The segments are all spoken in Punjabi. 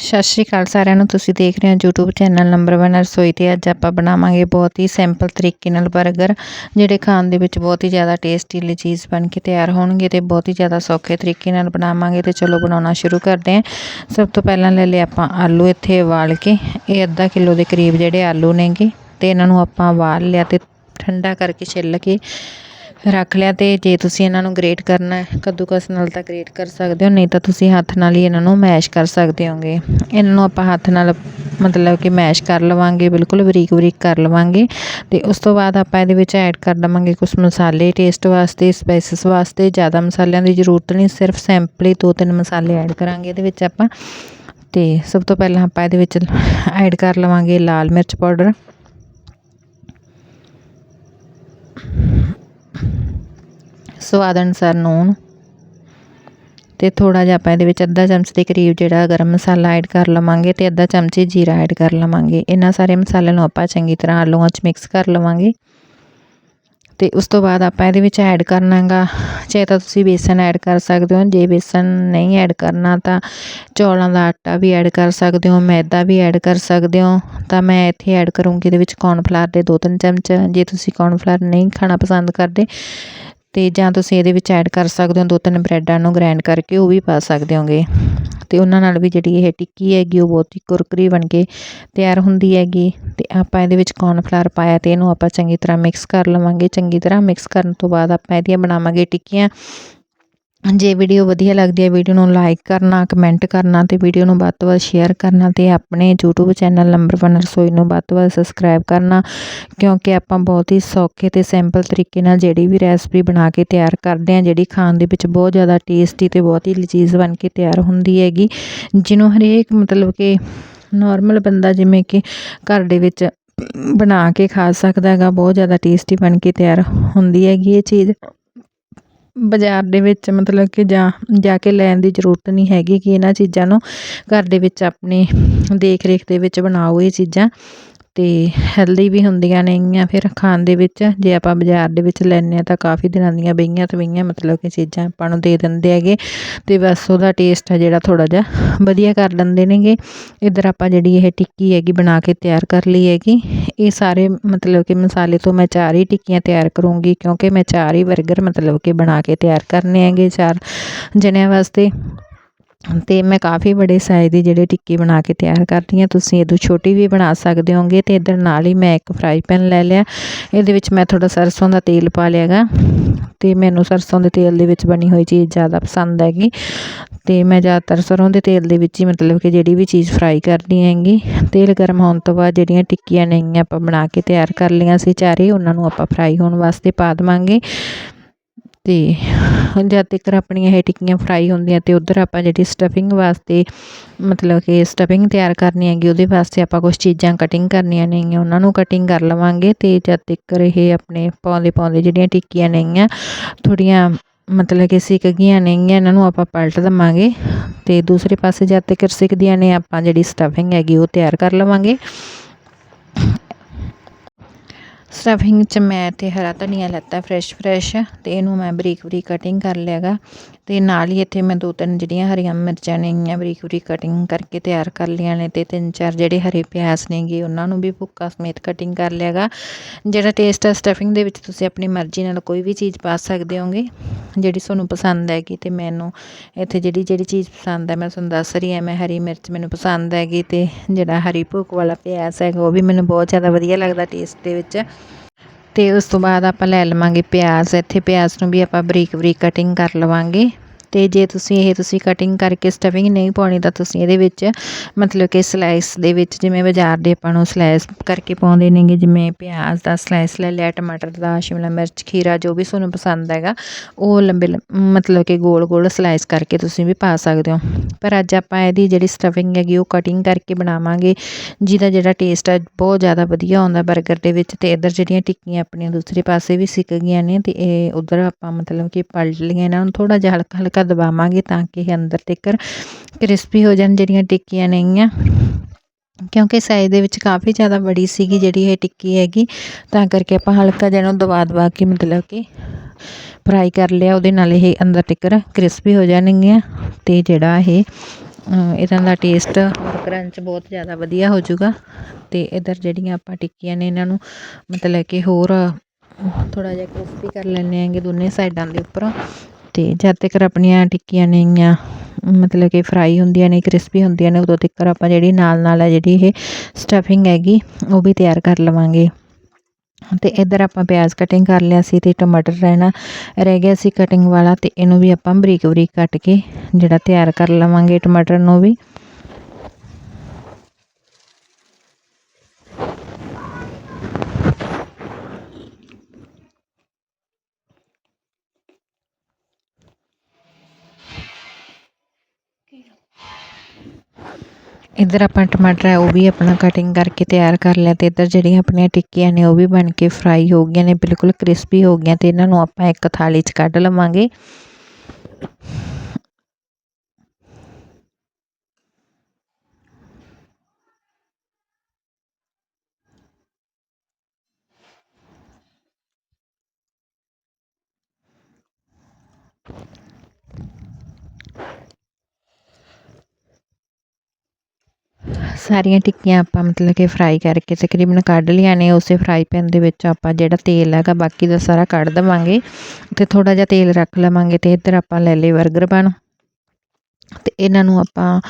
ਸਤਿ ਸ਼੍ਰੀ ਅਕਾਲ ਸਾਰਿਆਂ ਨੂੰ, ਤੁਸੀਂ ਦੇਖ ਰਹੇ ਹੋ YouTube ਚੈਨਲ ਨੰਬਰ 1 ਰਸੋਈ ਤੇ। ਅੱਜ ਆਪਾਂ ਬਣਾਵਾਂਗੇ ਬਹੁਤ ਹੀ ਸਿੰਪਲ ਤਰੀਕੇ ਨਾਲ 버ਗਰ ਜਿਹੜੇ ਖਾਣ ਦੇ ਵਿੱਚ ਬਹੁਤ ਹੀ ਜ਼ਿਆਦਾ ਟੇਸਟੀ ਲਜ਼ੀਜ਼ ਬਣ ਕੇ ਤਿਆਰ ਹੋਣਗੇ ਤੇ ਬਹੁਤ ਹੀ ਜ਼ਿਆਦਾ ਸੌਖੇ ਤਰੀਕੇ ਨਾਲ ਬਣਾਵਾਂਗੇ ਤੇ ਚਲੋ ਬਣਾਉਣਾ ਸ਼ੁਰੂ ਕਰਦੇ ਹਾਂ। ਸਭ ਤੋਂ ਪਹਿਲਾਂ ਲੈ ਲਿਆ ਆਪਾਂ ਆਲੂ ਇੱਥੇ ਉਬਾਲ ਕੇ। ਇਹ ਅੱਧਾ ਕਿਲੋ ਦੇ ਕਰੀਬ ਜਿਹੜੇ ਆਲੂ ਨੇਗੇ ਤੇ ਇਹਨਾਂ ਨੂੰ ਆਪਾਂ ਉਬਾਲ ਲਿਆ ਤੇ ਠੰਡਾ ਕਰਕੇ ਛਿੱਲ ਕੇ ਰੱਖ ਲਿਆ ਤੇ ਜੇ ਤੁਸੀਂ ਇਹਨਾਂ ਨੂੰ ਗ੍ਰੇਟ ਕਰਨਾ ਹੈ, ਕੱਦੂਕਸ ਨਾਲ ਤਾਂ ਗ੍ਰੇਟ ਕਰ ਸਕਦੇ ਹੋ, ਨਹੀਂ ਤਾਂ ਤੁਸੀਂ ਹੱਥ ਨਾਲ ਹੀ ਇਹਨਾਂ ਨੂੰ ਮੈਸ਼ ਕਰ ਸਕਦੇ ਹੋਗੇ। ਇਹਨਾਂ ਨੂੰ ਆਪਾਂ ਹੱਥ ਨਾਲ ਮਤਲਬ ਕਿ ਮੈਸ਼ ਕਰ ਲਵਾਂਗੇ, ਬਿਲਕੁਲ ਬਰੀਕ ਬਰੀਕ ਕਰ ਲਵਾਂਗੇ। ਤੇ ਉਸ ਤੋਂ ਬਾਅਦ ਆਪਾਂ ਇਹਦੇ ਵਿੱਚ ਐਡ ਕਰ ਦਵਾਂਗੇ ਕੁਝ ਮਸਾਲੇ ਟੇਸਟ ਵਾਸਤੇ ਸਪਾਈਸਸ ਵਾਸਤੇ। ਜ਼ਿਆਦਾ ਮਸਾਲਿਆਂ ਦੀ ਜ਼ਰੂਰਤ ਨਹੀਂ, ਸਿਰਫ ਸਿੰਪਲੀ ਦੋ ਤਿੰਨ ਮਸਾਲੇ ਐਡ ਕਰਾਂਗੇ ਇਹਦੇ ਵਿੱਚ ਆਪਾਂ। ਤੇ ਸਭ ਤੋਂ ਪਹਿਲਾਂ ਆਪਾਂ ਇਹਦੇ ਵਿੱਚ ਐਡ ਕਰ ਲਵਾਂਗੇ ਲਾਲ ਮਿਰਚ ਪਾਊਡਰ। ਸਵਾਦ ਅਨੁਸਾਰ ਨੂਣ ਤੇ ਥੋੜਾ ਜਿਹਾ ਆਪਾਂ ਇਹਦੇ ਵਿੱਚ ਅੱਧਾ ਚਮਚ ਦੇ ਕਰੀਬ ਜਿਹੜਾ ਗਰਮ ਮਸਾਲਾ ਐਡ ਕਰ ਲਵਾਂਗੇ ਤੇ ਅੱਧਾ ਚਮਚੀ ਜੀਰਾ ਐਡ ਕਰ ਲਵਾਂਗੇ। ਇਹਨਾਂ ਸਾਰੇ ਮਸਾਲਿਆਂ ਨੂੰ ਆਪਾਂ ਚੰਗੀ ਤਰ੍ਹਾਂ ਆਲੂਆਂ 'ਚ ਮਿਕਸ ਕਰ ਲਵਾਂਗੇ। ਅਤੇ ਉਸ ਤੋਂ ਬਾਅਦ ਆਪਾਂ ਇਹਦੇ ਵਿੱਚ ਐਡ ਕਰਨਾ ਗਾ ਚਾਹੇ ਤਾਂ ਤੁਸੀਂ ਬੇਸਨ ਐਡ ਕਰ ਸਕਦੇ ਹੋ, ਜੇ ਬੇਸਨ ਨਹੀਂ ਐਡ ਕਰਨਾ ਤਾਂ ਚੌਲਾਂ ਦਾ ਆਟਾ ਵੀ ਐਡ ਕਰ ਸਕਦੇ ਹੋ, ਮੈਦਾ ਵੀ ਐਡ ਕਰ ਸਕਦੇ ਹੋ। ਤਾਂ ਮੈਂ ਇੱਥੇ ਐਡ ਕਰੂੰਗੀ ਇਹਦੇ ਵਿੱਚ ਕੌਰਨਫਲਾਰ ਦੇ 2-3 ਚਮਚ, ਜੇ ਤੁਸੀਂ ਕੌਰਨਫਲਾਰ ਨਹੀਂ ਖਾਣਾ ਪਸੰਦ ਕਰਦੇ ਅਤੇ ਜਾਂ ਤੁਸੀਂ ਇਹਦੇ ਵਿੱਚ ਐਡ ਕਰ ਸਕਦੇ ਹੋ ਦੋ ਤਿੰਨ ਬ੍ਰੈਡਾਂ ਨੂੰ ਗ੍ਰਾਈਂਡ ਕਰਕੇ ਉਹ ਵੀ ਪਾ ਸਕਦੇ ਹੋਗੇ। ਤੇ ਉਹਨਾਂ ਨਾਲ ਵੀ ਜਿਹੜੀ ਇਹ ਟਿੱਕੀ ਹੈਗੀ ਉਹ ਬਹੁਤ ਹੀ ਕੁਰਕਰੀ ਬਣ ਕੇ ਤਿਆਰ ਹੁੰਦੀ ਹੈਗੀ। ਤੇ ਆਪਾਂ ਇਹਦੇ ਵਿੱਚ ਕੌਰਨਫਲਾਰ ਪਾਇਆ ਤੇ ਇਹਨੂੰ ਆਪਾਂ ਚੰਗੀ ਤਰ੍ਹਾਂ ਮਿਕਸ ਕਰ ਲਵਾਂਗੇ। ਚੰਗੀ ਤਰ੍ਹਾਂ ਮਿਕਸ ਕਰਨ ਤੋਂ ਬਾਅਦ ਆਪਾਂ ਇਹਦੀਆਂ ਬਣਾਵਾਂਗੇ ਟਿੱਕੀਆਂ। ਜੇ ਵੀਡੀਓ ਵਧੀਆ ਲੱਗਦੀ ਹੈ ਵੀਡੀਓ ਨੂੰ ਲਾਈਕ ਕਰਨਾ ਕਮੈਂਟ ਕਰਨਾ ਤੇ ਵੀਡੀਓ ਨੂੰ ਵੱਧ ਤੋਂ ਵੱਧ ਸ਼ੇਅਰ ਕਰਨਾ ਤੇ ਆਪਣੇ YouTube ਚੈਨਲ ਨੰਬਰ 1 ਰਸੋਈ ਨੂੰ ਵੱਧ ਤੋਂ ਵੱਧ ਸਬਸਕ੍ਰਾਈਬ ਕਰਨਾ, ਕਿਉਂਕਿ ਆਪਾਂ ਬਹੁਤ ਹੀ ਸੌਖੇ ਤੇ ਸਿੰਪਲ ਤਰੀਕੇ ਨਾਲ ਜਿਹੜੀ ਵੀ ਰੈਸਪੀ ਬਣਾ ਕੇ ਤਿਆਰ ਕਰਦੇ ਹਾਂ, ਜਿਹੜੀ ਖਾਣ ਦੇ ਵਿੱਚ ਬਹੁਤ ਜ਼ਿਆਦਾ ਟੇਸਟੀ ਤੇ ਬਹੁਤ ਹੀ ਲਜ਼ੀਜ਼ ਬਣ ਕੇ ਤਿਆਰ ਹੁੰਦੀ ਹੈਗੀ, ਜਿਹਨੂੰ ਹਰੇਕ ਮਤਲਬ ਕਿ ਨਾਰਮਲ ਬੰਦਾ ਜਿਵੇਂ ਕਿ ਘਰ ਦੇ ਵਿੱਚ ਬਣਾ ਕੇ ਖਾ ਸਕਦਾ ਹੈਗਾ, ਬਹੁਤ ਜ਼ਿਆਦਾ ਟੇਸਟੀ ਬਣ ਕੇ ਤਿਆਰ ਹੁੰਦੀ ਹੈਗੀ ਇਹ ਚੀਜ਼। ਬਾਜ਼ਾਰ ਦੇ ਵਿੱਚ ਮਤਲਬ ਕਿ ਜਾ ਜਾ ਕੇ ਲੈਣ ਦੀ ਜ਼ਰੂਰਤ ਨਹੀਂ ਹੈਗੀ ਕਿ ਇਹਨਾਂ ਚੀਜ਼ਾਂ ਨੂੰ ਘਰ ਦੇ ਵਿੱਚ ਆਪਣੇ ਦੇਖ ਰੇਖ ਦੇ ਵਿੱਚ ਬਣਾਓ ਇਹ ਚੀਜ਼ਾਂ। ਅਤੇ ਹੈਲਦੀ ਵੀ ਹੁੰਦੀਆਂ ਨੇਗੀਆਂ ਫਿਰ ਖਾਣ ਦੇ ਵਿੱਚ। ਜੇ ਆਪਾਂ ਬਾਜ਼ਾਰ ਦੇ ਵਿੱਚ ਲੈਂਦੇ ਹਾਂ ਤਾਂ ਕਾਫੀ ਦਿਨਾਂ ਦੀਆਂ ਬਈਆਂ ਤਵਈਆਂ ਮਤਲਬ ਕਿ ਚੀਜ਼ਾਂ ਆਪਾਂ ਨੂੰ ਦੇ ਦਿੰਦੇ ਹੈਗੇ। ਅਤੇ ਬਸ ਉਹਦਾ ਟੇਸਟ ਹੈ ਜਿਹੜਾ ਥੋੜ੍ਹਾ ਜਿਹਾ ਵਧੀਆ ਕਰ ਲੈਂਦੇ ਨੇਗੇ। ਇੱਧਰ ਆਪਾਂ ਜਿਹੜੀ ਇਹ ਟਿੱਕੀ ਹੈਗੀ ਬਣਾ ਕੇ ਤਿਆਰ ਕਰ ਲਈ ਹੈਗੀ। ਇਹ ਸਾਰੇ ਮਤਲਬ ਕਿ ਮਸਾਲੇ ਤੋਂ ਮੈਂ ਚਾਰ ਹੀ ਟਿੱਕੀਆਂ ਤਿਆਰ ਕਰੂੰਗੀ ਕਿਉਂਕਿ ਮੈਂ ਚਾਰ ਹੀ ਬਰਗਰ ਮਤਲਬ ਕਿ ਬਣਾ ਕੇ ਤਿਆਰ ਕਰਨੇ ਹੈਗੇ ਚਾਰ ਜਣਿਆਂ ਵਾਸਤੇ। ਅਤੇ ਮੈਂ ਕਾਫੀ ਬੜੇ ਸਾਈਜ਼ ਦੀ ਜਿਹੜੇ ਟਿੱਕੀ ਬਣਾ ਕੇ ਤਿਆਰ ਕਰਦੀ ਹਾਂ। ਤੁਸੀਂ ਇਹਦੋਂ ਛੋਟੀ ਵੀ ਬਣਾ ਸਕਦੇ ਹੋਗੇ ਅਤੇ ਇੱਧਰ ਨਾਲ ਹੀ ਮੈਂ ਇੱਕ ਫਰਾਈ ਪੈਨ ਲੈ ਲਿਆ। ਇਹਦੇ ਵਿੱਚ ਮੈਂ ਥੋੜ੍ਹਾ ਸਰਸੋਂ ਦਾ ਤੇਲ ਪਾ ਲਿਆ ਗਾ। ਅਤੇ ਮੈਨੂੰ ਸਰਸੋਂ ਦੇ ਤੇਲ ਦੇ ਵਿੱਚ ਬਣੀ ਹੋਈ ਚੀਜ਼ ਜ਼ਿਆਦਾ ਪਸੰਦ ਹੈਗੀ। ਅਤੇ ਮੈਂ ਜ਼ਿਆਦਾਤਰ ਸਰੋਂ ਦੇ ਤੇਲ ਦੇ ਵਿੱਚ ਹੀ ਮਤਲਬ ਕਿ ਜਿਹੜੀ ਵੀ ਚੀਜ਼ ਫਰਾਈ ਕਰਨੀ ਹੈਗੀ। ਤੇਲ ਗਰਮ ਹੋਣ ਤੋਂ ਬਾਅਦ ਜਿਹੜੀਆਂ ਟਿੱਕੀਆਂ ਨੇਗੀਆਂ ਆਪਾਂ ਬਣਾ ਕੇ ਤਿਆਰ ਕਰ ਲਈਆਂ ਸੀ ਚਾਰੇ, ਉਹਨਾਂ ਨੂੰ ਆਪਾਂ ਫਰਾਈ ਹੋਣ ਵਾਸਤੇ ਪਾ ਦੇਵਾਂਗੇ। ਅਤੇ ਜਦ ਤੱਕ ਆਪਣੀਆਂ ਇਹ ਟਿੱਕੀਆਂ ਫਰਾਈ ਹੁੰਦੀਆਂ ਅਤੇ ਉੱਧਰ ਆਪਾਂ ਜਿਹੜੀ ਸਟਫਿੰਗ ਵਾਸਤੇ ਮਤਲਬ ਕਿ ਸਟਫਿੰਗ ਤਿਆਰ ਕਰਨੀ ਹੈਗੀ, ਉਹਦੇ ਵਾਸਤੇ ਆਪਾਂ ਕੁਝ ਚੀਜ਼ਾਂ ਕਟਿੰਗ ਕਰਨੀਆਂ ਨੇਗੀਆਂ, ਉਹਨਾਂ ਨੂੰ ਕਟਿੰਗ ਕਰ ਲਵਾਂਗੇ ਅਤੇ ਜਦ ਤੱਕ ਇਹ ਆਪਣੇ ਪਾਉਂਦੇ ਪਾਉਂਦੇ ਜਿਹੜੀਆਂ ਟਿੱਕੀਆਂ ਨੇਗੀਆਂ ਥੋੜ੍ਹੀਆਂ ਮਤਲਬ ਕਿ ਸਿੱਕ ਗਈਆਂ ਨੇਗੀਆਂ, ਇਹਨਾਂ ਨੂੰ ਆਪਾਂ ਪਲਟ ਦਵਾਂਗੇ ਅਤੇ ਦੂਸਰੇ ਪਾਸੇ ਜਦ ਤੱਕ ਸਿੱਕਦੀਆਂ ਨੇ, ਆਪਾਂ ਜਿਹੜੀ ਸਟਫਿੰਗ ਹੈਗੀ ਉਹ ਤਿਆਰ ਕਰ ਲਵਾਂਗੇ। ਸਟਫਿੰਗ 'ਚ ਮੈਂ ਇੱਥੇ ਹਰਾ ਧਨੀਆ ਲੈਤਾ ਫਰੈਸ਼ ਫਰੈਸ਼ ਅਤੇ ਇਹਨੂੰ ਮੈਂ ਬਰੀਕ ਬਰੀਕ ਕਟਿੰਗ ਕਰ ਲਿਆ ਗਾ। ਅਤੇ ਨਾਲ ਹੀ ਇੱਥੇ ਮੈਂ ਦੋ ਤਿੰਨ ਜਿਹੜੀਆਂ ਹਰੀਆਂ ਮਿਰਚਾਂ ਨੇਗੀਆਂ ਬਰੀਕ ਬਰੀਕ ਕਟਿੰਗ ਕਰਕੇ ਤਿਆਰ ਕਰ ਲਈਆਂ ਨੇ ਅਤੇ ਤਿੰਨ ਚਾਰ ਜਿਹੜੇ ਹਰੇ ਪਿਆਜ਼ ਨੇਗੇ ਉਹਨਾਂ ਨੂੰ ਵੀ ਭੁੱਕਾ ਸਮੇਤ ਕਟਿੰਗ ਕਰ ਲਿਆ ਗਾ। ਜਿਹੜਾ ਟੇਸਟ ਆ ਸਟਫਿੰਗ ਦੇ ਵਿੱਚ ਤੁਸੀਂ ਆਪਣੀ ਮਰਜ਼ੀ ਨਾਲ ਕੋਈ ਵੀ ਚੀਜ਼ ਪਾ ਸਕਦੇ ਹੋਗੇ। ਜਿਹੜੀ ਤੁਹਾਨੂੰ ਪਸੰਦ ਹੈਗੀ ਅਤੇ ਮੈਨੂੰ ਇੱਥੇ ਜਿਹੜੀ ਜਿਹੜੀ ਚੀਜ਼ ਪਸੰਦ ਹੈ ਮੈਂ ਤੁਹਾਨੂੰ ਦੱਸ ਰਹੀ ਹਾਂ, ਮੈਂ ਹਰੀ ਮਿਰਚ ਮੈਨੂੰ ਪਸੰਦ ਹੈਗੀ ਅਤੇ ਜਿਹੜਾ ਹਰੀ ਭੁੱਕ ਵਾਲਾ ਪਿਆਜ਼ ਹੈਗਾ ਉਹ ਵੀ ਮੈਨੂੰ ਬਹੁਤ ਜ਼ਿਆਦਾ ਵਧੀਆ ਲੱਗਦਾ ਟੇਸਟ ਦੇ ਵਿੱਚ। ਅਤੇ ਉਸ ਤੋਂ ਬਾਅਦ ਆਪਾਂ ਲੈ ਲਵਾਂਗੇ ਪਿਆਜ਼, ਇੱਥੇ ਪਿਆਜ਼ ਨੂੰ ਵੀ ਆਪਾਂ ਬਰੀਕ ਬਰੀਕ ਕਟਿੰਗ ਕਰ ਲਵਾਂਗੇ। ਤੇ ਜੇ ਤੁਸੀਂ ਇਹ ਤੁਸੀਂ ਕਟਿੰਗ ਕਰਕੇ ਸਟਫਿੰਗ ਨਹੀਂ ਪਾਉਣੀ ਤਾਂ ਤੁਸੀਂ ਇਹਦੇ ਵਿੱਚ ਮਤਲਬ ਕਿ ਸਲਾਈਸ ਦੇ ਵਿੱਚ ਜਿਵੇਂ ਬਾਜ਼ਾਰ ਦੇ ਆਪਾਂ ਨੂੰ ਸਲਾਈਸ ਕਰਕੇ ਪਾਉਂਦੇ ਨੇਗੇ, ਜਿਵੇਂ ਪਿਆਜ਼ ਦਾ ਸਲਾਈਸ ਲੈ ਲਿਆ, ਟਮਾਟਰ ਦਾ, ਸ਼ਿਮਲਾ ਮਿਰਚ, ਖੀਰਾ ਜੋ ਵੀ ਤੁਹਾਨੂੰ ਪਸੰਦ ਹੈਗਾ, ਉਹ ਲੰਬੇ ਮਤਲਬ ਕਿ ਗੋਲ ਗੋਲ ਸਲਾਈਸ ਕਰਕੇ ਤੁਸੀਂ ਵੀ ਪਾ ਸਕਦੇ ਹੋ। ਪਰ ਅੱਜ ਆਪਾਂ ਇਹਦੀ ਜਿਹੜੀ ਸਟਫਿੰਗ ਹੈਗੀ ਉਹ ਕਟਿੰਗ ਕਰਕੇ ਬਣਾਵਾਂਗੇ, ਜਿਹਦਾ ਜਿਹੜਾ ਟੇਸਟ ਹੈ ਬਹੁਤ ਜ਼ਿਆਦਾ ਵਧੀਆ ਆਉਂਦਾ 버ਗਰ ਦੇ ਵਿੱਚ ਤੇ ਇਧਰ ਜਿਹੜੀਆਂ ਟਿੱਕੀਆਂ ਆਪਣੀਆਂ ਦੂਸਰੇ ਪਾਸੇ ਵੀ ਸਿੱਕ ਗਈਆਂ ਨੇ ਤੇ ਇਹ ਉਧਰ ਆਪਾਂ ਮਤਲਬ ਕਿ ਪਲਟ ਲਈਆਂ ਇਹਨਾਂ ਨੂੰ ਥੋੜਾ ਜਿਹਾ ਹਲਕਾ ਹਲਕਾ ਹਲਕਾ ਦਬਾਵਾਂਗੇ ਤਾਂ ਕਿ ਇਹ ਅੰਦਰ ਤੱਕ ਕ੍ਰਿਸਪੀ ਹੋ ਜਾਣ ਜਿਹੜੀਆਂ ਟਿੱਕੀਆਂ ਨੇਗੀਆਂ। ਕਿਉਂਕਿ ਸਾਈਜ਼ ਦੇ ਵਿੱਚ ਕਾਫੀ ਜ਼ਿਆਦਾ ਬੜੀ ਸੀਗੀ ਜਿਹੜੀ ਇਹ ਟਿੱਕੀ ਹੈਗੀ, ਤਾਂ ਕਰਕੇ ਆਪਾਂ ਹਲਕਾ ਜਿਹਾ ਨੂੰ ਦਬਾ ਦਬਾ ਕੇ ਮਤਲਬ ਕਿ ਫਰਾਈ ਕਰ ਲਿਆ, ਉਹਦੇ ਨਾਲ ਇਹ ਅੰਦਰ ਤੱਕ ਕ੍ਰਿਸਪੀ ਹੋ ਜਾਣਗੀਆਂ ਤੇ ਜਿਹੜਾ ਇਹ ਇਹਨਾਂ ਦਾ ਟੇਸਟ ਔਰ ਕਰੰਚ ਬਹੁਤ ਜ਼ਿਆਦਾ ਵਧੀਆ ਹੋ ਜਾਊਗਾ। ਤੇ ਇਧਰ ਜਿਹੜੀਆਂ ਆਪਾਂ ਟਿੱਕੀਆਂ ਨੇ ਇਹਨਾਂ ਨੂੰ ਮਤਲਬ ਕਿ ਹੋਰ ਥੋੜਾ ਜਿਹਾ ਕ੍ਰਿਸਪੀ ਕਰ ਲੈਣੇ ਆਂਗੇ ਦੋਨੇ ਸਾਈਡਾਂ ਦੇ ਉੱਪਰ। ਅਤੇ ਜਦ ਤੱਕ ਆਪਣੀਆਂ ਟਿੱਕੀਆਂ ਨੇਗੀਆਂ ਮਤਲਬ ਕਿ ਫਰਾਈ ਹੁੰਦੀਆਂ ਨੇ ਕ੍ਰਿਸਪੀ ਹੁੰਦੀਆਂ ਨੇ, ਉਦੋਂ ਤੱਕ ਆਪਾਂ ਜਿਹੜੀ ਨਾਲ ਨਾਲ ਹੈ ਜਿਹੜੀ ਇਹ ਸਟਫਿੰਗ ਹੈਗੀ, ਉਹ ਵੀ ਤਿਆਰ ਕਰ ਲਵਾਂਗੇ। ਤੇ ਇਧਰ ਆਪਾਂ ਪਿਆਜ਼ ਕਟਿੰਗ ਕਰ ਲਿਆ ਸੀ ਤੇ ਟਮਾਟਰ ਰਹਿਣਾ ਰਹਿ ਗਿਆ ਸੀ ਕਟਿੰਗ ਵਾਲਾ ਤੇ ਇਹਨੂੰ ਵੀ ਆਪਾਂ ਬਰੀਕ ਬਰੀਕ ਕੱਟ ਕੇ ਜਿਹੜਾ ਤਿਆਰ ਕਰ ਲਵਾਂਗੇ ਟਮਾਟਰ ਨੂੰ ਵੀ। ਇੱਧਰ ਆਪਾਂ ਟਮਾਟਰ ਹੈ ਉਹ ਵੀ ਆਪਣਾ ਕਟਿੰਗ ਕਰਕੇ ਤਿਆਰ ਕਰ ਲਿਆ ਤੇ ਇੱਧਰ ਜਿਹੜੀਆਂ ਆਪਣੀਆਂ ਟਿੱਕੀਆਂ ਨੇ ਉਹ ਵੀ ਬਣ ਕੇ ਫਰਾਈ ਹੋ ਗਈਆਂ ਨੇ, ਬਿਲਕੁਲ ਕ੍ਰਿਸਪੀ ਹੋ ਗਈਆਂ ਤੇ ਇਹਨਾਂ ਨੂੰ ਆਪਾਂ ਇੱਕ ਥਾਲੀ 'ਚ ਕੱਢ ਲਵਾਂਗੇ। ਸਾਰੀਆਂ ਟਿੱਕੀਆਂ ਆਪਾਂ ਮਤਲਬ ਕਿ ਫਰਾਈ ਕਰਕੇ ਤਕਰੀਬਨ ਕੱਢ ਲਈਆਂ ਨੇ, ਉਸੇ ਫਰਾਈ ਪੈਨ ਦੇ ਵਿੱਚ ਆਪਾਂ ਜਿਹੜਾ ਤੇਲ ਹੈਗਾ ਬਾਕੀ ਦਾ ਸਾਰਾ ਕੱਢ ਦੇਵਾਂਗੇ ਤੇ ਥੋੜਾ ਜਿਹਾ ਤੇਲ ਰੱਖ ਲਵਾਂਗੇ ਤੇ ਇੱਧਰ ਆਪਾਂ ਲੈ ਲਏ 버ਗਰ ਬਣ। ਤੇ ਇਹਨਾਂ ਨੂੰ ਆਪਾਂ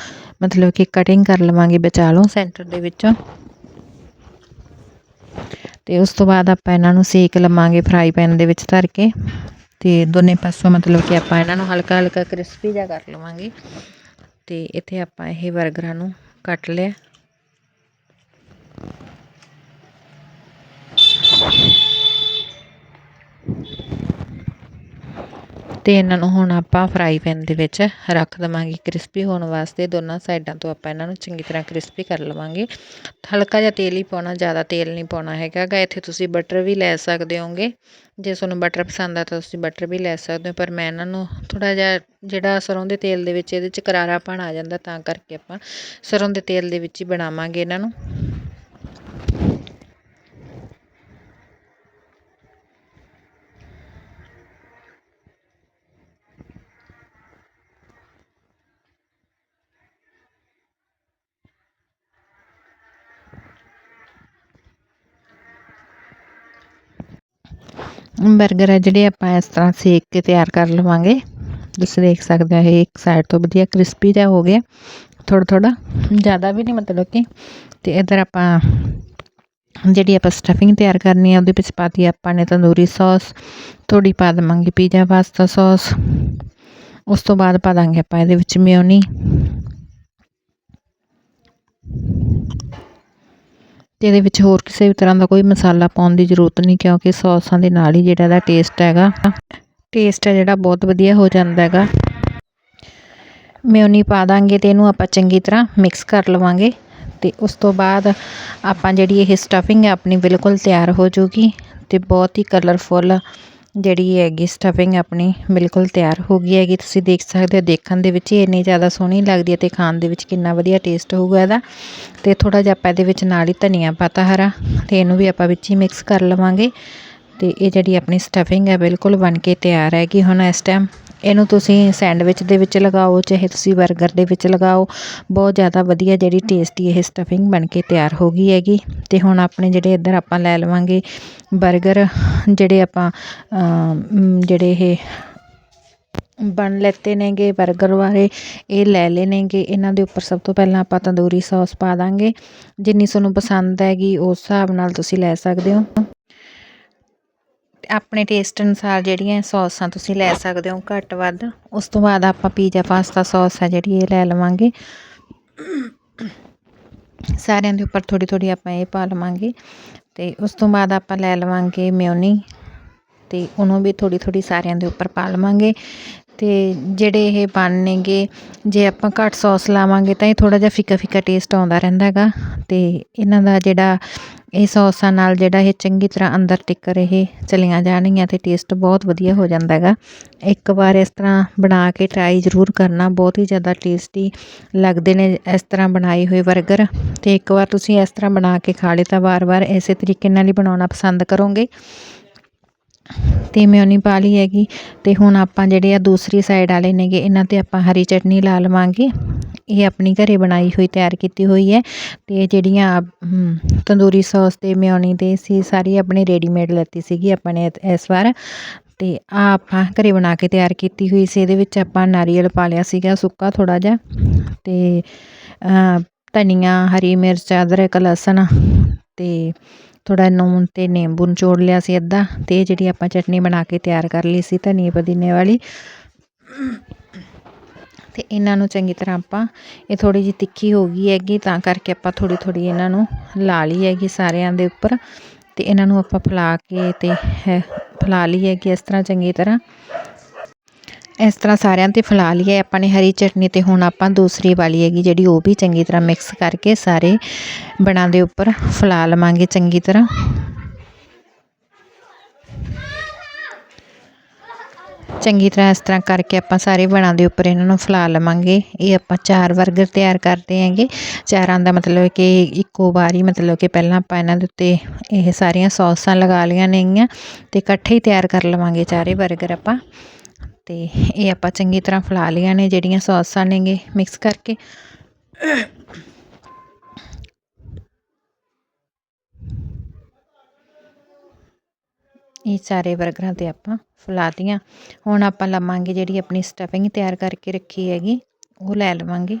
ਮਤਲਬ ਕਿ ਕਟਿੰਗ ਕਰ ਲਵਾਂਗੇ ਵਿਚਾਲੋਂ ਸੈਂਟਰ ਦੇ ਵਿੱਚੋਂ। ਤੇ ਉਸ ਤੋਂ ਬਾਅਦ ਆਪਾਂ ਇਹਨਾਂ ਨੂੰ ਸੇਕ ਲਵਾਂਗੇ ਫਰਾਈ ਪੈਨ ਦੇ ਵਿੱਚ ਧਰ ਕੇ। ਤੇ ਦੋਨੇ ਪਾਸੋਂ ਮਤਲਬ ਕਿ ਆਪਾਂ ਇਹਨਾਂ ਨੂੰ ਹਲਕਾ ਹਲਕਾ ਕ੍ਰਿਸਪੀ ਜਿਹਾ ਕਰ ਲਵਾਂਗੇ। ਤੇ ਇੱਥੇ ਆਪਾਂ ਇਹ 버ਗਰਾਂ ਨੂੰ ਕੱਟ ਲਿਆ। ਅਤੇ ਇਹਨਾਂ ਨੂੰ ਹੁਣ ਆਪਾਂ ਫਰਾਈ ਪੈਨ ਦੇ ਵਿੱਚ ਰੱਖ ਦੇਵਾਂਗੇ ਕ੍ਰਿਸਪੀ ਹੋਣ ਵਾਸਤੇ। ਦੋਨਾਂ ਸਾਈਡਾਂ ਤੋਂ ਆਪਾਂ ਇਹਨਾਂ ਨੂੰ ਚੰਗੀ ਤਰ੍ਹਾਂ ਕ੍ਰਿਸਪੀ ਕਰ ਲਵਾਂਗੇ। ਹਲਕਾ ਜਿਹਾ ਤੇਲ ਹੀ ਪਾਉਣਾ, ਜ਼ਿਆਦਾ ਤੇਲ ਨਹੀਂ ਪਾਉਣਾ ਹੈਗਾ ਗਾ ਇੱਥੇ ਤੁਸੀਂ ਬਟਰ ਵੀ ਲੈ ਸਕਦੇ ਹੋਗੇ। ਜੇ ਤੁਹਾਨੂੰ ਬਟਰ ਪਸੰਦ ਆ ਤਾਂ ਤੁਸੀਂ ਬਟਰ ਵੀ ਲੈ ਸਕਦੇ ਹੋ, ਪਰ ਮੈਂ ਇਹਨਾਂ ਨੂੰ ਥੋੜਾ ਜਿਹਾ ਜਿਹੜਾ ਸਰੋਂ ਦੇ ਤੇਲ ਦੇ ਵਿੱਚ ਇਹਦੇ ਚ ਕਰਾਰਾਪਣ ਆ ਜਾਂਦਾ ਤਾਂ ਕਰਕੇ ਆਪਾਂ ਸਰੋਂ ਦੇ ਤੇਲ ਦੇ ਵਿੱਚ ਹੀ ਬਣਾਵਾਂਗੇ ਇਹਨਾਂ ਨੂੰ। ਬਰਗਰ ਹੈ ਜਿਹੜੇ ਆਪਾਂ ਇਸ ਤਰ੍ਹਾਂ ਸੇਕ ਕੇ ਤਿਆਰ ਕਰ ਲਵਾਂਗੇ। ਤੁਸੀਂ ਦੇਖ ਸਕਦੇ ਹੋ, ਇਹ ਇੱਕ ਸਾਈਡ ਤੋਂ ਵਧੀਆ ਕ੍ਰਿਸਪੀ ਜਿਹਾ ਹੋ ਗਿਆ। ਥੋੜਾ ਥੋੜਾ ਜ਼ਿਆਦਾ ਵੀ ਨਹੀਂ ਮਤਲਬ ਕਿ। ਤੇ ਇਧਰ ਆਪਾਂ ਜਿਹੜੀ ਆਪਾਂ ਸਟਫਿੰਗ ਤਿਆਰ ਕਰਨੀ ਹੈ ਉਹਦੇ ਵਿੱਚ ਪਾਤੀ ਆਪਾਂ ਨੇ ਤੰਦੂਰੀ ਸੌਸ ਥੋੜੀ ਪਾ ਦੇਵਾਂਗੇ ਪੀਜ਼ਾ ਪਾਸਤਾ ਸੌਸ ਉਸ ਤੋਂ ਬਾਅਦ ਪਾ ਦਾਂਗੇ ਆਪਾਂ ਇਹਦੇ ਵਿੱਚ ਮਿਓਨੀ। ਅਤੇ ਇਹਦੇ ਵਿੱਚ ਹੋਰ ਕਿਸੇ ਵੀ ਤਰ੍ਹਾਂ ਦਾ ਕੋਈ ਮਸਾਲਾ ਪਾਉਣ ਦੀ ਜ਼ਰੂਰਤ ਨਹੀਂ, ਕਿਉਂਕਿ ਸੌਸਾਂ ਦੇ ਨਾਲ ਹੀ ਜਿਹੜਾ ਇਹਦਾ ਟੇਸਟ ਹੈਗਾ ਟੇਸਟ ਹੈ ਜਿਹੜਾ ਬਹੁਤ ਵਧੀਆ ਹੋ ਜਾਂਦਾ ਹੈਗਾ। ਮਿਓਨੀ ਪਾ ਦਾਂਗੇ ਤੇ ਇਹਨੂੰ ਆਪਾਂ ਚੰਗੀ ਤਰ੍ਹਾਂ ਮਿਕਸ ਕਰ ਲਵਾਂਗੇ ਤੇ ਉਸ ਤੋਂ ਬਾਅਦ ਆਪਾਂ ਜਿਹੜੀ ਇਹ ਸਟਫਿੰਗ ਹੈ, ਆਪਣੀ ਬਿਲਕੁਲ ਤਿਆਰ ਹੋ ਜੂਗੀ ਤੇ ਬਹੁਤ ਹੀ ਕਲਰਫੁੱਲ ਜਿਹੜੀ ਹੈਗੀ ਸਟਫਿੰਗ ਆਪਣੀ ਬਿਲਕੁਲ ਤਿਆਰ ਹੋ ਗਈ ਹੈਗੀ। ਤੁਸੀਂ ਦੇਖ ਸਕਦੇ ਹੋ ਦੇਖਣ ਦੇ ਵਿੱਚ ਹੀ ਇੰਨੀ ਜ਼ਿਆਦਾ ਸੋਹਣੀ ਲੱਗਦੀ ਹੈ ਤੇ ਖਾਣ ਦੇ ਵਿੱਚ ਕਿੰਨਾ ਵਧੀਆ ਟੇਸਟ ਹੋਊਗਾ ਇਹਦਾ। ਤੇ ਥੋੜਾ ਜਿਹਾ ਆਪਾਂ ਇਹਦੇ ਵਿੱਚ ਨਾਲ ਹੀ ਧਨੀਆ ਪਾਤਾ ਹਰਾ, ਤੇ ਇਹਨੂੰ ਵੀ ਆਪਾਂ ਵਿੱਚ ਹੀ ਮਿਕਸ ਕਰ ਲਵਾਂਗੇ। ਤੇ ਇਹ ਜਿਹੜੀ ਆਪਣੀ ਸਟਫਿੰਗ ਹੈ ਬਿਲਕੁਲ ਬਣ ਕੇ ਤਿਆਰ ਹੈਗੀ ਹੁਣ ਇਸ ਟਾਈਮ ਇਹਨੂੰ ਤੁਸੀਂ ਸੈਂਡਵਿਚ ਦੇ ਵਿੱਚ ਲਗਾਓ, ਚਾਹੇ ਤੁਸੀਂ 버ਗਰ ਦੇ ਵਿੱਚ ਲਗਾਓ। ਬਹੁਤ ਜ਼ਿਆਦਾ ਵਧੀਆ ਜਿਹੜੀ ਟੇਸਟੀ ਇਹ ਸਟਫਿੰਗ ਬਣ ਕੇ ਤਿਆਰ ਹੋ ਗਈ ਹੈਗੀ। ਤੇ ਹੁਣ ਆਪਣੇ ਜਿਹੜੇ ਇੱਧਰ ਆਪਾਂ ਲੈ ਲਵਾਂਗੇ 버ਗਰ ਜਿਹੜੇ ਆਪਾਂ ਜਿਹੜੇ ਇਹ ਬਣ ਲੈਤੇ ਨੇਗੇ 버ਗਰ ਵਾਲੇ, ਇਹ ਲੈ ਲੈਣਗੇ ਇਹਨਾਂ ਦੇ ਉੱਪਰ ਸਭ ਤੋਂ ਪਹਿਲਾਂ ਆਪਾਂ ਤੰਦੂਰੀ ਸੌਸ ਪਾ ਦਾਂਗੇ। ਜਿੰਨੀ ਤੁਹਾਨੂੰ ਪਸੰਦ ਹੈਗੀ, ਉਸ ਹਿਸਾਬ ਨਾਲ ਤੁਸੀਂ ਲੈ ਸਕਦੇ ਹੋ। ਆਪਣੇ ਟੇਸਟ ਅਨੁਸਾਰ ਜਿਹੜੀਆਂ ਸੌਸਾਂ ਤੁਸੀਂ ਲੈ ਸਕਦੇ ਹੋ ਘੱਟ ਵੱਧ। ਉਸ ਤੋਂ ਬਾਅਦ ਆਪਾਂ ਪੀਜ਼ਾ ਪਾਸਤਾ ਸੌਸ ਆ ਜਿਹੜੀ ਇਹ ਲੈ ਲਵਾਂਗੇ। ਸਾਰਿਆਂ ਦੇ ਉੱਪਰ ਥੋੜੀ ਥੋੜੀ ਆਪਾਂ ਇਹ ਪਾ ਲਵਾਂਗੇ। ਤੇ ਉਸ ਤੋਂ ਬਾਅਦ ਆਪਾਂ ਲੈ ਲਵਾਂਗੇ ਮਿਓਨੀ। ਤੇ ਉਹਨੂੰ ਵੀ ਥੋੜੀ ਥੋੜੀ ਸਾਰਿਆਂ ਦੇ ਉੱਪਰ ਪਾ ਲਵਾਂਗੇ। ਅਤੇ ਜਿਹੜੇ ਇਹ ਬਣਨਗੇ ਜੇ ਆਪਾਂ ਘੱਟ ਸੌਸ ਲਾਵਾਂਗੇ ਤਾਂ ਇਹ ਥੋੜ੍ਹਾ ਜਿਹਾ ਫਿੱਕਾ ਫਿੱਕਾ ਟੇਸਟ ਆਉਂਦਾ ਰਹਿੰਦਾ ਹੈਗਾ। ਅਤੇ ਇਹਨਾਂ ਦਾ ਜਿਹੜਾ ਇਹ ਸੌਸਾਂ ਨਾਲ ਜਿਹੜਾ ਇਹ ਚੰਗੀ ਤਰ੍ਹਾਂ ਅੰਦਰ ਟਿੱਕ ਇਹ ਚਲੀਆਂ ਜਾਣਗੀਆਂ ਅਤੇ ਟੇਸਟ ਬਹੁਤ ਵਧੀਆ ਹੋ ਜਾਂਦਾ ਹੈਗਾ। ਇੱਕ ਵਾਰ ਇਸ ਤਰ੍ਹਾਂ ਬਣਾ ਕੇ ਟਰਾਈ ਜ਼ਰੂਰ ਕਰਨਾ, ਬਹੁਤ ਹੀ ਜ਼ਿਆਦਾ ਟੇਸਟੀ ਲੱਗਦੇ ਨੇ ਇਸ ਤਰ੍ਹਾਂ ਬਣਾਏ ਹੋਏ ਬਰਗਰ ਅਤੇ ਇੱਕ ਵਾਰ ਤੁਸੀਂ ਇਸ ਤਰ੍ਹਾਂ ਬਣਾ ਕੇ ਖਾ ਲਏ ਤਾਂ ਵਾਰ-ਵਾਰ ਇਸੇ ਤਰੀਕੇ ਨਾਲ ਹੀ ਬਣਾਉਣਾ ਪਸੰਦ ਕਰੋਗੇ। ਤੇ ਮਿਓਨੀ ਪਾ ਲਈ ਹੈਗੀ। ਅਤੇ ਹੁਣ ਆਪਾਂ ਜਿਹੜੇ ਆ ਦੂਸਰੀ ਸਾਈਡ ਵਾਲੇ ਨੇਗੇ, ਇਹਨਾਂ ਤੇ ਆਪਾਂ ਹਰੀ ਚਟਨੀ ਲਾ ਲਵਾਂਗੇ। ਇਹ ਆਪਣੀ ਘਰੇ ਬਣਾਈ ਹੋਈ, ਤਿਆਰ ਕੀਤੀ ਹੋਈ ਹੈ। ਅਤੇ ਜਿਹੜੀਆਂ ਤੰਦੂਰੀ ਸੌਸ ਤੇ ਮਿਓਨੀ ਦੇ ਸੀ, ਸਾਰੀ ਆਪਣੇ ਰੈਡੀਮੇਡ ਲੈਤੀ ਸੀਗੀ ਆਪਾਂ ਨੇ ਇਸ ਵਾਰ। ਅਤੇ ਆ ਆਪਾਂ ਘਰੇ ਬਣਾ ਕੇ ਤਿਆਰ ਕੀਤੀ ਹੋਈ ਸੀ। ਇਹਦੇ ਵਿੱਚ ਆਪਾਂ ਨਾਰੀਅਲ ਪਾ ਲਿਆ ਸੀਗਾ, ਸੁੱਕਾ ਥੋੜਾ ਜਿਹਾ। ਅਤੇ ਧਨੀਆ, ਹਰੀ ਮਿਰਚ, ਅਦਰਕ, ਲਸਣ ਅਤੇ ਥੋੜ੍ਹਾ ਨੂਣ ਅਤੇ ਨਿੰਬੂ ਨਿਚੋੜ ਲਿਆ ਸੀ ਅੱਧਾ ਅਤੇ ਇਹ ਜਿਹੜੀ ਆਪਾਂ ਚਟਨੀ ਬਣਾ ਕੇ ਤਿਆਰ ਕਰ ਲਈ ਸੀ ਧਨੀਏ ਪੁਦੀਨੇ ਵਾਲੀ। ਅਤੇ ਇਹਨਾਂ ਨੂੰ ਚੰਗੀ ਤਰ੍ਹਾਂ ਆਪਾਂ, ਇਹ ਥੋੜ੍ਹੀ ਜਿਹੀ ਤਿੱਖੀ ਹੋ ਗਈ ਹੈਗੀ ਤਾਂ ਕਰਕੇ ਆਪਾਂ ਥੋੜ੍ਹੀ ਥੋੜ੍ਹੀ ਇਹਨਾਂ ਨੂੰ ਲਾ ਲਈ ਹੈਗੀ ਸਾਰਿਆਂ ਦੇ ਉੱਪਰ। ਅਤੇ ਇਹਨਾਂ ਨੂੰ ਆਪਾਂ ਫੈਲਾ ਕੇ ਅਤੇ ਫੈਲਾ ਲਈ ਹੈਗੀ ਇਸ ਤਰ੍ਹਾਂ ਚੰਗੀ ਤਰ੍ਹਾਂ। ਇਸ ਤਰ੍ਹਾਂ ਸਾਰਿਆਂ ਤੇ ਫੈਲਾ ਲਈਏ, ਆਪਾਂ ਨੇ ਹਰੀ ਚਟਨੀ ਤੇ ਹੁਣ ਆਪਾਂ ਦੂਸਰੀ ਵਾਲੀ ਹੈਗੀ ਜਿਹੜੀ ਉਹ ਵੀ ਚੰਗੀ ਤਰ੍ਹਾਂ ਮਿਕਸ ਕਰਕੇ ਸਾਰੇ ਬਣਾ ਦੇ ਉੱਪਰ ਫੈਲਾ ਲਵਾਂਗੇ ਚੰਗੀ ਤਰ੍ਹਾਂ। ਚੰਗੀ ਤਰ੍ਹਾਂ ਇਸ ਤਰ੍ਹਾਂ ਕਰਕੇ ਆਪਾਂ ਸਾਰੇ ਬਣਾ ਦੇ ਉੱਪਰ ਇਹਨਾਂ ਨੂੰ ਫੈਲਾ ਲਵਾਂਗੇ। ਇਹ ਆਪਾਂ ਚਾਰ 버ਗਰ ਤਿਆਰ ਕਰਦੇ ਹਾਂਗੇ। ਚਾਰਾਂ ਦਾ ਮਤਲਬ ਕਿ ਇੱਕੋ ਵਾਰੀ ਮਤਲਬ ਕਿ ਪਹਿਲਾਂ ਆਪਾਂ ਇਹਨਾਂ ਦੇ ਉੱਤੇ ਇਹ ਸਾਰੀਆਂ ਸੌਸਾਂ ਲਗਾ ਲਈਆਂ ਨੇਗੀਆਂ ਤੇ ਇਕੱਠੇ ਹੀ ਤਿਆਰ ਕਰ ਲਵਾਂਗੇ ਚਾਰੇ 버ਗਰ ਆਪਾਂ। ਤੇ ਇਹ ਆਪਾਂ ਚੰਗੀ ਤਰ੍ਹਾਂ ਫਲਾ ਲਈਆਂ ਨੇ ਜਿਹੜੀਆਂ ਸੌਸਾਂ ਨੇਗੇ ਮਿਕਸ ਕਰਕੇ। ਇਹ ਸਾਰੇ 버ਗਰਾਂ ਤੇ ਆਪਾਂ ਫੈਲਾਤੀਆਂ ਹੁਣ ਆਪਾਂ ਲਵਾਂਗੇ ਜਿਹੜੀ ਆਪਣੀ ਸਟਫਿੰਗ ਤਿਆਰ ਕਰਕੇ ਰੱਖੀ ਹੈਗੀ, ਉਹ ਲੈ ਲਵਾਂਗੇ।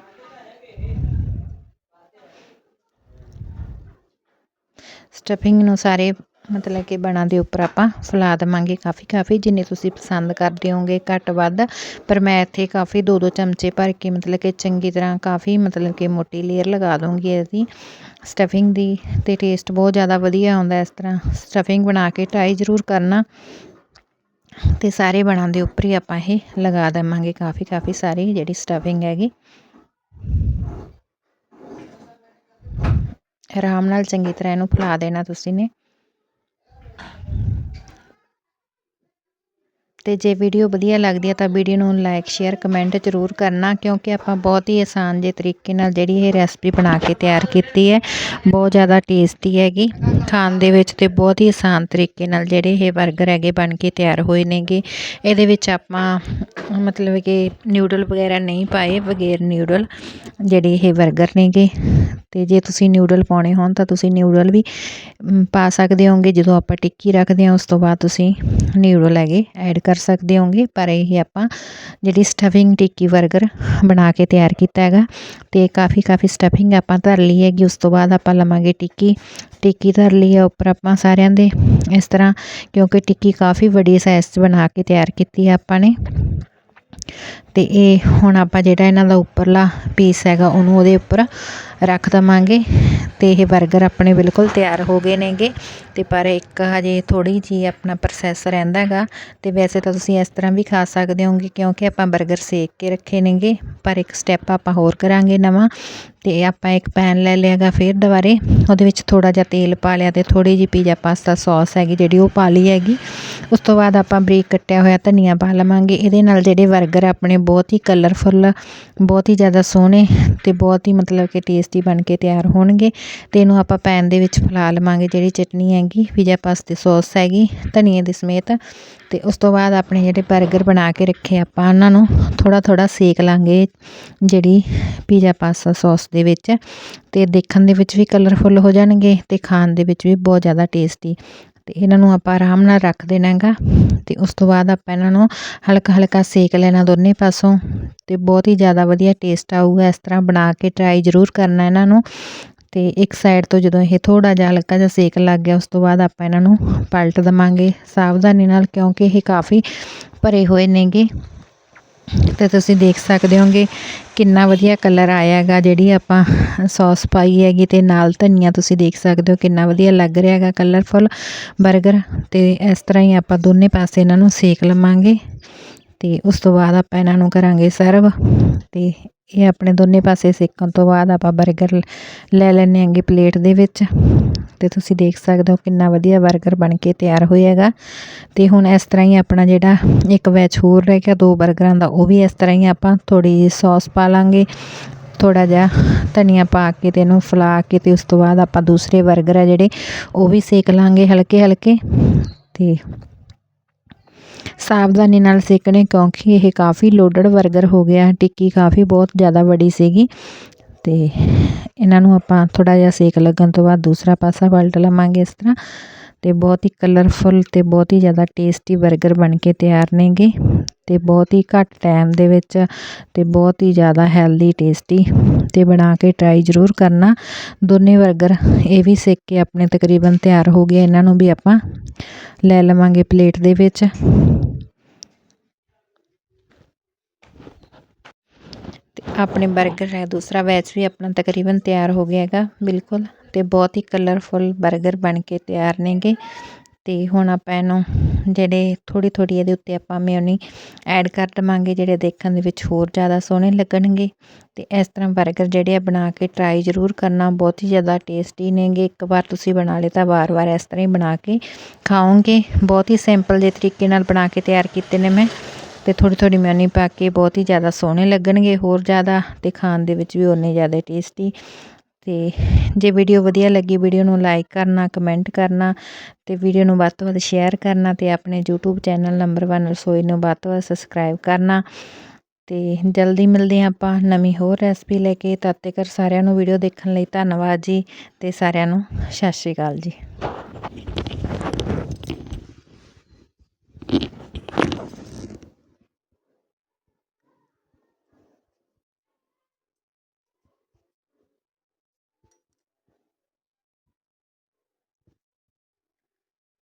ਸਟਫਿੰਗ ਨੂੰ ਸਾਰੇ ਮਤਲਬ ਕਿ ਬਣਾ ਦੇ ਉੱਪਰ ਆਪਾਂ ਫੈਲਾ ਦੇਵਾਂਗੇ ਕਾਫੀ ਕਾਫੀ ਜਿੰਨੇ ਤੁਸੀਂ ਪਸੰਦ ਕਰਦੇ ਹੋਗੇ ਘੱਟ ਵੱਧ। ਪਰ ਮੈਂ ਇੱਥੇ ਕਾਫੀ ਦੋ ਦੋ ਚਮਚੇ ਭਰ ਕੇ ਮਤਲਬ ਕਿ ਚੰਗੀ ਤਰ੍ਹਾਂ ਕਾਫੀ ਮਤਲਬ ਕਿ ਮੋਟੀ ਲੇਅਰ ਲਗਾ ਦੂੰਗੀ ਇਹਦੀ। ਸਟਫਿੰਗ ਦੀ ਤੇ ਟੇਸਟ ਬਹੁਤ ਜ਼ਿਆਦਾ ਵਧੀਆ ਆਉਂਦਾ ਇਸ ਤਰ੍ਹਾਂ। ਸਟਫਿੰਗ ਬਣਾ ਕੇ ਟਰਾਈ ਜ਼ਰੂਰ ਕਰਨਾ। ਤੇ ਸਾਰੇ ਬਣਾ ਦੇ ਉੱਪਰ ਹੀ ਆਪਾਂ ਇਹ ਲਗਾ ਦੇਵਾਂਗੇ ਕਾਫੀ ਕਾਫੀ ਸਾਰੀ ਜਿਹੜੀ ਸਟਫਿੰਗ ਹੈਗੀ। ਆਰਾਮ ਨਾਲ ਚੰਗੀ ਤਰ੍ਹਾਂ ਇਹਨੂੰ ਫੁਲਾ ਦੇਣਾ ਤੁਸੀਂ ਨੇ। ਅਤੇ ਜੇ ਵੀਡੀਓ ਵਧੀਆ ਲੱਗਦੀ ਹੈ ਤਾਂ ਵੀਡੀਓ ਨੂੰ ਲਾਈਕ ਸ਼ੇਅਰ ਕਮੈਂਟ ਜ਼ਰੂਰ ਕਰਨਾ ਕਿਉਂਕਿ ਆਪਾਂ ਬਹੁਤ ਹੀ ਆਸਾਨ ਜੇ ਤਰੀਕੇ ਨਾਲ ਜਿਹੜੀ ਇਹ ਰੈਸਪੀ ਬਣਾ ਕੇ ਤਿਆਰ ਕੀਤੀ ਹੈ। ਬਹੁਤ ਜ਼ਿਆਦਾ ਟੇਸਟੀ ਹੈਗੀ। ਖਾਣ ਦੇ ਵਿੱਚ ਤੇ ਬਹੁਤ ਹੀ ਆਸਾਨ ਤਰੀਕੇ ਨਾਲ ਜਿਹੜੇ ਇਹ 버ਗਰ ਹੈਗੇ ਬਣ ਕੇ ਤਿਆਰ ਹੋਏ ਨੇਗੇ। ਇਹਦੇ ਵਿੱਚ ਆਪਾਂ ਮਤਲਬ ਕਿ ਨਿਊਡਲ ਵਗੈਰਾ ਨਹੀਂ ਪਾਏ, ਬਗੈਰ ਨਿਊਡਲ ਜਿਹੜੇ ਇਹ 버ਗਰ ਨੇਗੇ। ਅਤੇ ਜੇ ਤੁਸੀਂ ਨਿਊਡਲ ਪਾਉਣੇ ਹੋਣ ਤਾਂ ਤੁਸੀਂ ਨਿਊਡਲ ਵੀ ਪਾ ਸਕਦੇ ਹੋਗੇ। ਜਦੋਂ ਆਪਾਂ ਟਿੱਕੀ ਰੱਖਦੇ ਹਾਂ, ਉਸ ਤੋਂ ਬਾਅਦ ਤੁਸੀਂ ਨਿਊਡਲ ਹੈਗੇ ਐਡ ਕਰ ਸਕਦੇ ਹੋਗੇ। ਪਰ ਇਹ ਆਪਾਂ ਜਿਹੜੀ ਸਟਫਿੰਗ ਟਿੱਕੀ 버ਗਰ ਬਣਾ ਕੇ ਤਿਆਰ ਕੀਤਾ ਹੈਗਾ, ਤੇ ਕਾਫੀ ਕਾਫੀ ਸਟਫਿੰਗ ਆਪਾਂ ਧਰ ਲਈ ਹੈਗੀ। ਉਸ ਤੋਂ ਬਾਅਦ ਆਪਾਂ ਲਵਾਂਗੇ ਟਿੱਕੀ। ਟਿੱਕੀ ਧਰ ਲਈ ਹੈ ਉੱਪਰ ਆਪਾਂ ਸਾਰਿਆਂ ਦੇ ਇਸ ਤਰ੍ਹਾਂ, ਕਿਉਂਕਿ ਟਿੱਕੀ ਕਾਫੀ ਵੱਡੀ ਸਾਈਜ਼ 'ਚ ਬਣਾ ਕੇ ਤਿਆਰ ਕੀਤੀ ਹੈ ਆਪਾਂ ਨੇ। ਤੇ ਇਹ ਹੁਣ ਆਪਾਂ ਜਿਹੜਾ ਇਹਨਾਂ ਦਾ ਉੱਪਰਲਾ ਪੀਸ ਹੈਗਾ, ਉਹਨੂੰ ਉਹਦੇ ਉੱਪਰ ਰੱਖ ਦੇਵਾਂਗੇ ਅਤੇ ਇਹ ਬਰਗਰ ਆਪਣੇ ਬਿਲਕੁਲ ਤਿਆਰ ਹੋ ਗਏ ਨੇਗੇ। ਅਤੇ ਪਰ ਇੱਕ ਹਜੇ ਥੋੜ੍ਹੀ ਜਿਹੀ ਆਪਣਾ ਪ੍ਰੋਸੈਸ ਰਹਿੰਦਾ ਹੈਗਾ ਅਤੇ ਵੈਸੇ ਤਾਂ ਤੁਸੀਂ ਇਸ ਤਰ੍ਹਾਂ ਵੀ ਖਾ ਸਕਦੇ ਹੋਗੇ ਕਿਉਂਕਿ ਆਪਾਂ ਬਰਗਰ ਸੇਕ ਕੇ ਰੱਖੇ ਨੇਗੇ, ਪਰ ਇੱਕ ਸਟੈਪ ਆਪਾਂ ਹੋਰ ਕਰਾਂਗੇ ਨਵਾਂ। ਅਤੇ ਆਪਾਂ ਇੱਕ ਪੈਨ ਲੈ ਲਿਆ ਗਾ ਫਿਰ ਦੁਬਾਰੇ। ਉਹਦੇ ਵਿੱਚ ਥੋੜ੍ਹਾ ਜਿਹਾ ਤੇਲ ਪਾ ਲਿਆ ਅਤੇ ਥੋੜ੍ਹੀ ਜਿਹੀ ਪੀਜ਼ਾ ਪਾਸਤਾ ਸੌਸ ਹੈਗੀ ਜਿਹੜੀ ਉਹ ਪਾ ਲਈ ਹੈਗੀ। ਉਸ ਤੋਂ ਬਾਅਦ ਆਪਾਂ ਬਰੀਕ ਕੱਟਿਆ ਹੋਇਆ ਧਨੀਆ ਪਾ ਲਵਾਂਗੇ। ਇਹਦੇ ਨਾਲ ਜਿਹੜੇ ਬਰਗਰ ਆਪਣੇ ਬਹੁਤ ਹੀ ਕਲਰਫੁੱਲ ਬਹੁਤ ਹੀ ਜ਼ਿਆਦਾ ਸੋਹਣੇ ਅਤੇ ਬਹੁਤ ਹੀ ਮਤਲਬ ਕਿ ਟੇਸਟੀ ਬਣ ਕੇ ਤਿਆਰ ਹੋਣਗੇ। ਅਤੇ ਇਹਨੂੰ ਆਪਾਂ ਪੈਨ ਦੇ ਵਿੱਚ ਫੈਲਾ ਲਵਾਂਗੇ ਜਿਹੜੀ ਚਟਨੀ ਹੈ ਹੈਗੀ ਪੀਜ਼ਾ ਪਾਸਤੇ ਸੌਸ ਹੈਗੀ, ਧਨੀਏ ਦੇ ਸਮੇਤ, ਤੇ ਉਸ ਤੋਂ ਬਾਅਦ ਆਪਣੇ ਜਿਹੜੇ 버ਗਰ ਬਣਾ ਕੇ ਰੱਖੇ ਆਪਾਂ ਉਹਨਾਂ ਨੂੰ ਥੋੜਾ ਥੋੜਾ ਸੇਕ ਲਾਂਗੇ ਜਿਹੜੀ ਪੀਜ਼ਾ ਪਾਸਤਾ ਸੌਸ ਦੇ ਵਿੱਚ, ਤੇ ਦੇਖਣ ਦੇ ਵਿੱਚ ਵੀ ਕਲਰਫੁੱਲ ਹੋ ਜਾਣਗੇ, ਤੇ ਖਾਣ ਦੇ ਵਿੱਚ ਵੀ ਬਹੁਤ ਜ਼ਿਆਦਾ ਟੇਸਟੀ ਤੇ ਇਹਨਾਂ ਨੂੰ ਆਪਾਂ ਆਰਾਮ ਨਾਲ ਰੱਖ ਦੇਣਾ ਹੈਗਾ ਤੇ ਉਸ ਤੋਂ ਬਾਅਦ ਆਪਾਂ ਇਹਨਾਂ ਨੂੰ ਹਲਕਾ ਹਲਕਾ ਸੇਕ ਲੈਣਾ ਦੋਨੇ ਪਾਸੋਂ, ਤੇ ਬਹੁਤ ਹੀ ਜ਼ਿਆਦਾ ਵਧੀਆ ਟੇਸਟ ਆਊਗਾ, ਇਸ ਤਰ੍ਹਾਂ ਬਣਾ ਕੇ ਟਰਾਈ ਜ਼ਰੂਰ ਕਰਨਾ ਇਹਨਾਂ ਨੂੰ ਤੇ ਇੱਕ ਸਾਈਡ ਤੋਂ ਜਦੋਂ ਇਹ ਥੋੜਾ ਜਿਹਾ ਹਲਕਾ ਜਿਹਾ ਸੇਕ ਲੱਗ ਗਿਆ, ਉਸ ਤੋਂ ਬਾਅਦ ਆਪਾਂ ਇਹਨਾਂ ਨੂੰ ਪਲਟ ਦਵਾਂਗੇ। ਸਾਵਧਾਨੀ ਨਾਲ ਕਿਉਂਕਿ ਇਹ ਕਾਫੀ ਭਰੇ ਹੋਏ ਨੇਗੇ। ਤੇ ਤੁਸੀਂ ਦੇਖ ਸਕਦੇ ਹੋਗੇ ਕਿੰਨਾ ਵਧੀਆ ਕਲਰ ਆਇਆ ਹੈਗਾ, ਜਿਹੜੀ ਆਪਾਂ ਸੌਸ ਪਾਈ ਹੈਗੀ ਤੇ ਨਾਲ ਧਨੀਆ ਤੁਸੀਂ ਦੇਖ ਸਕਦੇ ਹੋ ਕਿੰਨਾ ਵਧੀਆ ਲੱਗ ਰਿਹਾ ਹੈਗਾ ਕਲਰਫੁੱਲ 버ਗਰ ਤੇ ਇਸ ਤਰ੍ਹਾਂ ਹੀ ਆਪਾਂ ਦੋਨੇ ਪਾਸੇ ਇਹਨਾਂ ਨੂੰ ਸੇਕ ਲਵਾਂਗੇ। ਤੇ ਉਸ ਤੋਂ ਬਾਅਦ ਆਪਾਂ ਇਹਨਾਂ ਨੂੰ ਕਰਾਂਗੇ ਸਰਵ ਤੇ ਇਹ ਆਪਣੇ ਦੋਨੇ ਪਾਸੇ ਸੇਕਣ ਤੋਂ ਬਾਅਦ ਆਪਾਂ 버ਗਰ ਲੈ ਲੈਨੇ ਆਂਗੇ ਪਲੇਟ ਦੇ ਵਿੱਚ। ਤੇ ਤੁਸੀਂ ਦੇਖ ਸਕਦੇ ਹੋ ਕਿੰਨਾ ਵਧੀਆ 버ਗਰ ਬਣ ਕੇ ਤਿਆਰ ਹੋਏਗਾ। ਤੇ ਹੁਣ ਇਸ ਤਰ੍ਹਾਂ ਹੀ ਆਪਣਾ ਜਿਹੜਾ ਇੱਕ ਵੈਚ ਹੋਰ ਰਹਿ ਗਿਆ ਦੋ 버ਗਰਾਂ ਦਾ, ਉਹ ਵੀ ਇਸ ਤਰ੍ਹਾਂ ਹੀ ਆਪਾਂ ਥੋੜੀ ਜਿਹੀ ਸੌਸ ਪਾ ਲਾਂਗੇ। ਥੋੜਾ ਜਿਹਾ ਧਨੀਆ ਪਾ ਕੇ ਤੇ ਇਹਨੂੰ ਫਲਾ ਕੇ ਤੇ ਉਸ ਤੋਂ ਬਾਅਦ ਆਪਾਂ ਦੂਸਰੇ 버ਗਰ ਆ ਜਿਹੜੇ, ਉਹ ਵੀ ਸੇਕ ਲਾਂਗੇ ਹਲਕੇ ਹਲਕੇ ਤੇ ਸਾਵਧਾਨੀ ਨਾਲ ਸੇਕਣੇ ਕਿਉਂਕਿ ਇਹ ਕਾਫੀ ਲੋਡਡ 버ਗਰ ਹੋ ਗਿਆ, ਟਿੱਕੀ ਕਾਫੀ ਬਹੁਤ ਜ਼ਿਆਦਾ ਵੱਡੀ ਸੀਗੀ। ਤੇ ਇਹਨਾਂ ਨੂੰ ਆਪਾਂ ਥੋੜਾ ਜਿਹਾ ਸੇਕ ਲੱਗਣ ਤੋਂ ਬਾਅਦ ਦੂਸਰਾ ਪਾਸਾ ਪਲਟ ਲਵਾਂਗੇ ਇਸ ਤਰ੍ਹਾਂ। ਤੇ ਬਹੁਤ ਹੀ ਕਲਰਫੁਲ ਤੇ ਬਹੁਤ ਹੀ ਜ਼ਿਆਦਾ ਟੇਸਟੀ 버ਗਰ ਬਣ ਕੇ ਤਿਆਰ ਨੇਗੇ। ਤੇ ਬਹੁਤ ਹੀ ਘੱਟ ਟਾਈਮ ਦੇ ਵਿੱਚ ਤੇ ਬਹੁਤ ਹੀ ਜ਼ਿਆਦਾ ਹੈਲਦੀ ਟੇਸਟੀ ਤੇ ਬਣਾ ਕੇ ਟਰਾਈ ਜ਼ਰੂਰ ਕਰਨਾ। ਦੋਨੇ 버ਗਰ ਇਹ ਵੀ ਸਿੱਕ ਕੇ ਆਪਣੇ ਤਕਰੀਬਨ ਤਿਆਰ ਹੋ ਗਏ। ਇਹਨਾਂ ਨੂੰ ਵੀ ਆਪਾਂ ਲੈ ਲਵਾਂਗੇ ਪਲੇਟ ਦੇ ਵਿੱਚ। ਆਪਣੇ ਬਰਗਰ ਹੈ, ਦੂਸਰਾ ਬੈਚ ਵੀ ਆਪਣਾ ਤਕਰੀਬਨ ਤਿਆਰ ਹੋ ਗਿਆ ਹੈਗਾ, ਬਿਲਕੁਲ, ਤੇ ਬਹੁਤ ਹੀ ਕਲਰਫੁਲ ਬਰਗਰ ਬਣ ਕੇ ਤਿਆਰ ਨੇਗੇ। ਤੇ ਹੁਣ ਆਪਾਂ ਇਹਨੂੰ ਜਿਹੜੇ ਥੋੜੀ ਥੋੜੀ ਇਹਦੇ ਉੱਤੇ ਆਪਾਂ ਮੇਯੋਨੀ ਐਡ ਕਰ ਦਵਾਂਗੇ, ਜਿਹੜੇ ਦੇਖਣ ਦੇ ਵਿੱਚ ਹੋਰ ਜ਼ਿਆਦਾ ਸੋਹਣੇ ਲੱਗਣਗੇ। ਤੇ ਇਸ ਤਰ੍ਹਾਂ 버ਗਰ ਜਿਹੜੇ ਆ ਬਣਾ ਕੇ ਟਰਾਈ ਜ਼ਰੂਰ ਕਰਨਾ, ਬਹੁਤ ਹੀ ਜ਼ਿਆਦਾ ਟੇਸਟੀ ਨੇਗੇ। ਇੱਕ ਵਾਰ ਤੁਸੀਂ ਬਣਾ ਲਏ ਤਾਂ ਵਾਰ-ਵਾਰ ਇਸ ਤਰ੍ਹਾਂ ਹੀ ਬਣਾ ਕੇ ਖਾਓਗੇ। ਬਹੁਤ ਹੀ ਸਿੰਪਲ ਜੇ ਤਰੀਕੇ ਨਾਲ ਬਣਾ ਕੇ ਤਿਆਰ ਕੀਤੇ ਨੇ ਮੈਂ। ਤੇ ਥੋੜੀ ਥੋੜੀ ਮਿਓਨੀ ਪਾ ਕੇ ਬਹੁਤ ਹੀ ਜ਼ਿਆਦਾ ਸੋਹਣੇ ਲੱਗਣਗੇ, ਹੋਰ ਜ਼ਿਆਦਾ ਤੇ ਖਾਣ ਦੇ ਵਿੱਚ ਵੀ ਉਨੇ ਜ਼ਿਆਦਾ ਟੇਸਟੀ ਤੇ ਜੇ ਵੀਡੀਓ ਵਧੀਆ ਲੱਗੀ ਵੀਡੀਓ ਨੂੰ ਲਾਈਕ ਕਰਨਾ ਕਮੈਂਟ ਕਰਨਾ ਤੇ ਵੀਡੀਓ ਨੂੰ ਵੱਧ ਤੋਂ ਵੱਧ ਸ਼ੇਅਰ ਕਰਨਾ ਤੇ ਆਪਣੇ YouTube ਚੈਨਲ ਨੰਬਰ 1 ਰਸੋਈ ਨੂੰ ਵੱਧ ਤੋਂ ਵੱਧ ਸਬਸਕ੍ਰਾਈਬ ਕਰਨਾ। ਤੇ ਜਲਦੀ ਮਿਲਦੇ ਹਾਂ ਆਪਾਂ ਨਵੀਂ ਹੋਰ ਰੈਸਪੀ ਲੈ ਕੇ। ਤਦ ਤੱਕ ਸਾਰਿਆਂ ਨੂੰ ਵੀਡੀਓ ਦੇਖਣ ਲਈ ਧੰਨਵਾਦ ਜੀ ਤੇ ਸਾਰਿਆਂ ਨੂੰ ਸਤਿ ਸ਼੍ਰੀ ਅਕਾਲ ਜੀ।